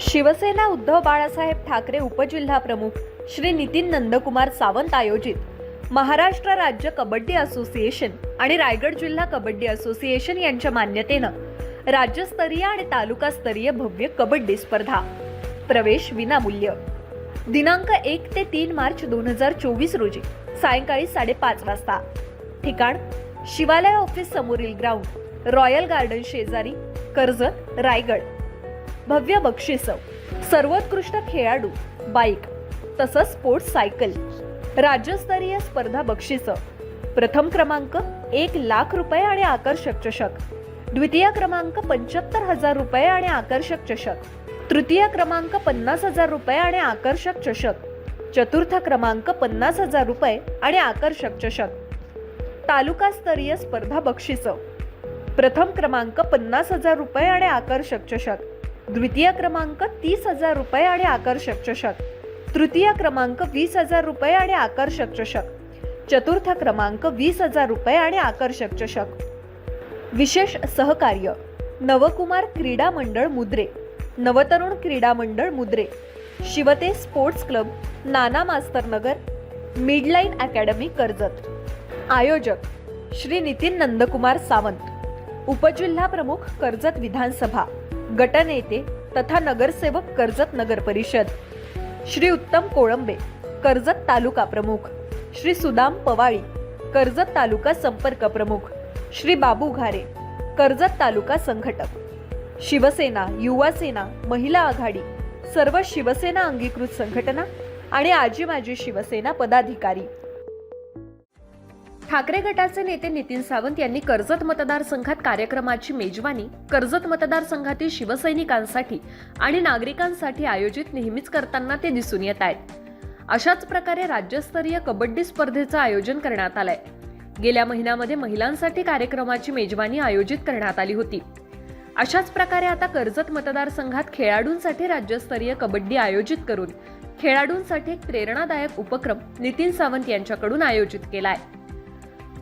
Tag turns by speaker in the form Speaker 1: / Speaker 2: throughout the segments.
Speaker 1: शिवसेना उद्धव बाळासाहेब ठाकरे उपजिल्हा प्रमुख श्री नितीन नंदकुमार सावंत आयोजित महाराष्ट्र राज्य कबड्डी असोसिएशन आणि रायगड जिल्हा कबड्डी असोसिएशन यांच्या मान्यतेनं राज्यस्तरीय आणि तालुकास्तरीय भव्य कबड्डी स्पर्धा. प्रवेश विनामूल्य. दिनांक एक ते तीन मार्च दोन हजार चोवीस रोजी सायंकाळी साडेपाच वाजता. ठिकाण शिवालय ऑफिस समोरील ग्राउंड रॉयल गार्डन शेजारी कर्जत रायगड. भव्य बक्षिसं सर्वोत्कृष्ट खेळाडू बाईक तसंच स्पोर्ट्स सायकल राज्यस्तरीय स्पर्धा बक्षिसं. प्रथम क्रमांक एक लाख रुपये आणि आकर्षक चषक. द्वितीय क्रमांक पंच्याहत्तर हजार रुपये आणि आकर्षक चषक. तृतीय क्रमांक पन्नास हजार रुपये आणि आकर्षक चषक. चतुर्थ क्रमांक पन्नास हजार रुपये आणि आकर्षक चषक. तालुकास्तरीय स्पर्धा बक्षिसं. प्रथम क्रमांक पन्नास हजार रुपये आणि आकर्षक चषक. द्वितीय क्रमांक तीस हजार रुपये आणि आकर्षक चषक. तृतीय क्रमांक वीस हजार रुपये आणि आकर्षक चषक. चतुर्थ क्रमांक वीस हजार रुपये आणि आकर्षक चषक. विशेष सहकार्य नवकुमार क्रीडा मंडळ मुद्रे नवतरुण क्रीडा मंडळ Mudre Shivte sports club Nana Mastarnagar Midline academy Karjat. आयोजक श्री नितीन नंदकुमार सावंत. उपजिल्हा प्रमुख कर्जत विधानसभा. गटनेते तथा नगरसेवक कर्जत नगर परिषद. श्री उत्तम कोळंबे कर्जत तालुका प्रमुख. श्री सुदाम पवाळी कर्जत तालुका संपर्क प्रमुख. श्री बाबू घारे कर्जत तालुका संघटक. शिवसेना युवा सेना महिला आघाडी सर्व शिवसेना अंगीकृत संघटना आणि आजी माजी शिवसेना पदाधिकारी. ठाकरे गटाचे नेते नितीन सावंत यांनी कर्जत मतदारसंघात कार्यक्रमाची मेजवानी कर्जत मतदारसंघातील शिवसैनिकांसाठी आणि नागरिकांसाठी आयोजित नेहमीच करताना ते दिसून येत आहेत. अशाच प्रकारे राज्यस्तरीय कबड्डी स्पर्धेचं आयोजन करण्यात आलंय. गेल्या महिन्यामध्ये महिलांसाठी कार्यक्रमाची मेजवानी आयोजित करण्यात आली होती. अशाच प्रकारे आता कर्जत मतदारसंघात खेळाडूंसाठी राज्यस्तरीय कबड्डी आयोजित करून खेळाडूंसाठी एक प्रेरणादायक उपक्रम नितीन सावंत यांच्याकडून आयोजित केला आहे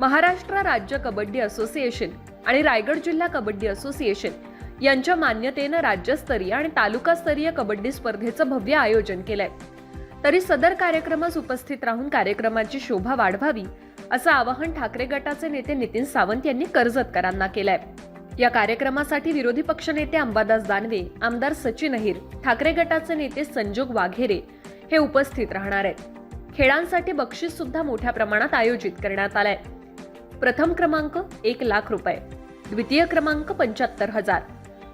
Speaker 1: महाराष्ट्र राज्य कबड्डी असोसिएशन आणि रायगड जिल्हा कबड्डी असोसिएशन यांच्या मान्यतेनं राज्यस्तरीय आणि तालुकास्तरीय कबड्डी स्पर्धेचं भव्य आयोजन केलंय. तरी सदर कार्यक्रमास उपस्थित राहून कार्यक्रमाची शोभा वाढवावी असं आवाहन ठाकरे गटाचे नेते नितीन सावंत यांनी कर्जतकरांना केलंय. या कार्यक्रमासाठी विरोधी पक्षनेते अंबादास दानवे आमदार सचिन अहिर ठाकरे गटाचे नेते संजोग वाघेरे हे उपस्थित राहणार आहेत. खेळांसाठी बक्षीस सुद्धा मोठ्या प्रमाणात आयोजित करण्यात आलंय. प्रथम क्रमांक एक लाख रुपये द्वितीय क्रमांक पंच्याहत्तर हजार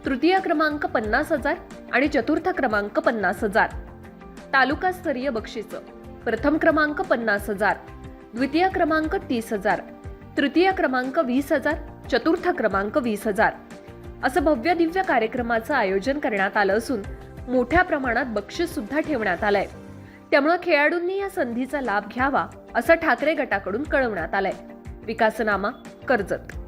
Speaker 1: तृतीय क्रमांक पन्नास हजार आणि चतुर्थ क्रमांक पन्नास हजार. तालुकास्तरीय बक्षीस प्रथम क्रमांक पन्नास हजार द्वितीय क्रमांक तीस हजार तृतीय क्रमांक वीस हजार चतुर्थ क्रमांक वीस हजार. असं भव्य दिव्य कार्यक्रमाचं आयोजन करण्यात आलं असून मोठ्या प्रमाणात बक्षीस सुद्धा ठेवण्यात आलंय. त्यामुळे खेळाडूंनी या संधीचा लाभ घ्यावा असं ठाकरे गटाकडून कळवण्यात आलंय. विकासनामा कर्जत.